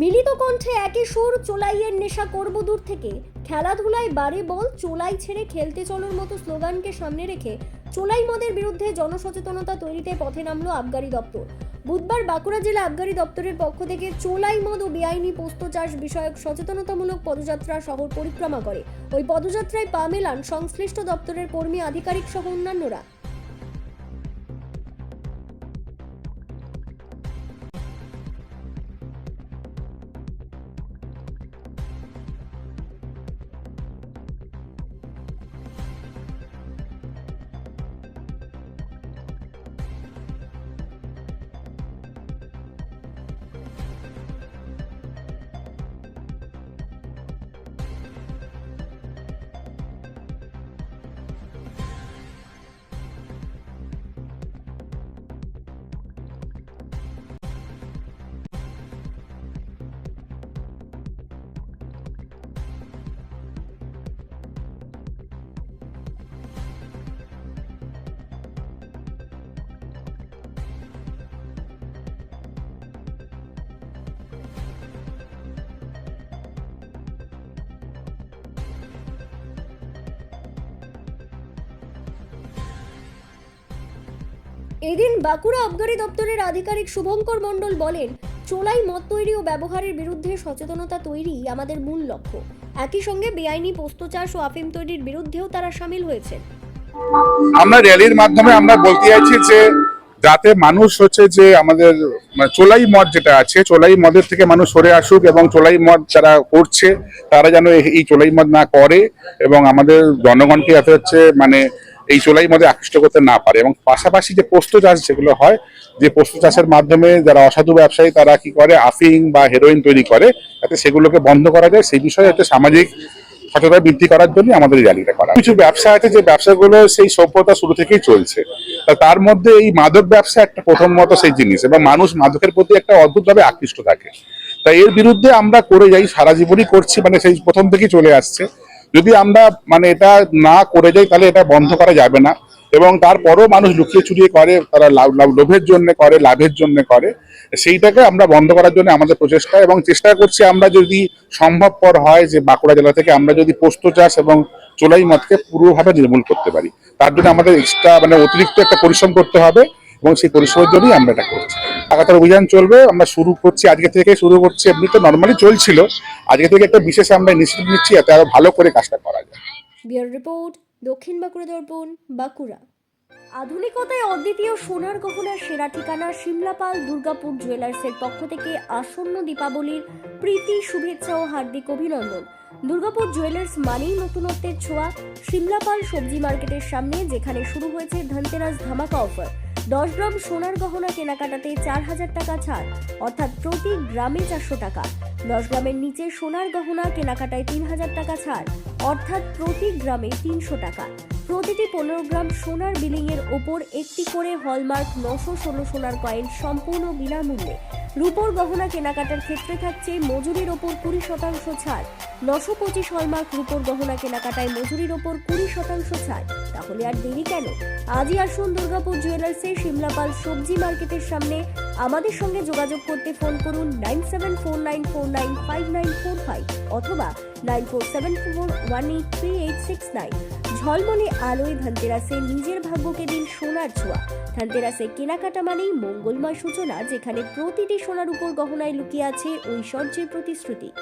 মিলিত কণ্ঠে একই সুর, চোলাইয়ের নেশা করব দূর থেকে। খেলাধুলায় বারে বল, চোলাই ছেড়ে খেলতে চলোর মতো স্লোগানকে সামনে রেখে চোলাই মদের বিরুদ্ধে জনসচেতনতা তৈরিতে পথে নামলো আবগারি দপ্তর। বুধবার বাঁকুড়া জেলা আবগারি দপ্তরের পক্ষ থেকে চোলাই মদ ও বেআইনি পোস্ত চাষ বিষয়ক সচেতনতামূলক পদযাত্রা শহর পরিক্রমা করে। ওই পদযাত্রায় পা মেলান সংশ্লিষ্ট দপ্তরের কর্মী, আধিকারিক সহ অন্যান্যরা। এদিন বাঁকুড়া আবগারি দপ্তরের আধিকারিক শুভঙ্কর মণ্ডল বলেন, চোলাই মদ তৈরি ও ব্যবহারের বিরুদ্ধে সচেতনতা তৈরি আমাদের মূল লক্ষ্য। একই সঙ্গে বেআইনি পোস্ত চাষ ও আফিম তৈরির বিরুদ্ধেও তারা সামিল হয়েছেন। আমরা র্যালির মাধ্যমে আমরা বলতে চাইছি যে, যাতে মানুষ হচ্ছে যে আমাদের মানে চোলাই মদ যেটা আছে, চোলাই মদের থেকে মানুষ সরে আসুক এবং চোলাই মদ যারা করছে, তারা যেন এই- এই চোলাই মদ না করে এবং আমাদের জনগণকে যাতে হচ্ছে মানে এই চোলাই মধ্যে আকৃষ্ট করতে না পারে এবং পাশাপাশি যে পোস্ত চাষ যেগুলো হয়, যে পোস্ত চাষের মাধ্যমে যারা অসাধু ব্যবসায়ী তারা কি করে, আফিং বা হেরোইন তৈরি করে, যাতে সেগুলোকে বন্ধ করা যায়, সেই বিষয়ে একটা সামাজিক সচেতনতা বৃদ্ধি করার জন্য আমাদের এই র্যালিটা করা। কিছু ব্যবসা আছে যে ব্যবসাগুলো সেই সভ্যতা শুরু থেকেই চলছে। তার মধ্যে এই মাদক ব্যবসা একটা প্রথম মতো সেই জিনিস এবং মানুষ মাদকের প্রতি একটা অদ্ভুতভাবে আকৃষ্ট থাকে। তাই এর বিরুদ্ধে আমরা করে যাই, সারা জীবনই করছি মানে সেই প্রথম থেকেই চলে আসছে। যদি আমরা মানে এটা না করে যাই তাহলে এটা বন্ধ করা যাবে না। এবং তারপরও মানুষ লুকিয়ে চুরিয়ে করে, তারা লাভ- লাভ- লোভের জন্য করে, লাভের জন্য করে। সেইটাকে আমরা বন্ধ করার জন্য আমাদের প্রচেষ্টা। এবং চেষ্টা করছি আমরা যদি সম্ভবপর হয় যে বাঁকুড়া জেলা থেকে আমরা যদি পোস্ত চাষ এবং চোলাই মদকে পুরোভাবে নির্মূল করতে পারি। তার জন্য আমাদের এক্সট্রা মানে অতিরিক্ত একটা পরিশ্রম করতে হবে এবং সেই পরিশ্রমের জন্যই আমরা এটা করছি। লাগাতার অভিযান চলবে। আমরা শুরু করছি, আজকে থেকে শুরু করছি। এমনি তো নর্মালি চলছিল। আজকে থেকে একটা বিশেষ আমরা ইনিশিয়েটিভ নিচ্ছি যাতে আরও ভালো করে কাজটা করা যায়। বিয়ার রিপোর্ট, দক্ষিণ বাঁকুড়া দর্পণ, বাঁকুড়া। আধুনিকতায় অদ্বিতীয় সোনার গহনার সেরা ঠিকানা সিমলাপাল দুর্গাপুর জুয়েলার্সের পক্ষ থেকে আসন্ন দীপাবলির প্রীতি, শুভেচ্ছা ও হার্দিক অভিনন্দন। দুর্গাপুর জুয়েলার্স মানেই নতুনত্বের ছোঁয়া। সিমলাপাল সবজি মার্কেটের সামনে যেখানে শুরু হয়েছে ধনতেরাস ধামাকা অফার দশ গ্রাম সোনার গহনা কেনাকাটাতে চার হাজার টাকা ছাড়, অর্থাৎ প্রতি গ্রামে চারশো টাকা। দশ গ্রামের নিচে সোনার গহনা কেনাকাটায় তিন হাজার টাকা ছাড়, অর্থাৎ প্রতি গ্রামে তিনশো টাকা। প্রতিটি পনেরো গ্রাম সোনার বিলিং এর ওপর একটি করে হলমার্ক নশো ষোলো সোনার কয়েন সম্পূর্ণ বিনামূল্যে। রূপোর গহনা কেনাকাটার ক্ষেত্রে থাকছে মজুরির ওপর কুড়ি শতাংশ ছাড়। নশো পঁচিশ হলমার্ক রূপোর গহনা কেনাকাটায় মজুরির ওপর কুড়ি শতাংশ ছাড়। তাহলে আর দেরি কেন? আজই আসুন দুর্গাপুর জুয়েলার্সে সিমলাপাল সবজি মার্কেটের সামনে আমাদের সঙ্গে যোগাযোগ করতে ফোন করুন nine seven four nine four nine five nine four five অথবা nine four seven four one eight three eight six nine ঝলমলে আলোয় ধনতেরাসে নিজের ভাগ্যকে দিন সোনার ছোঁয়া। ধনতেরাসে কেনাকাটা মানেই মঙ্গলময় সূচনা, যেখানে প্রতিটি সোনার উপর গহনায় লুকিয়ে আছে ঐশ্বর্যের প্রতিশ্রুতি।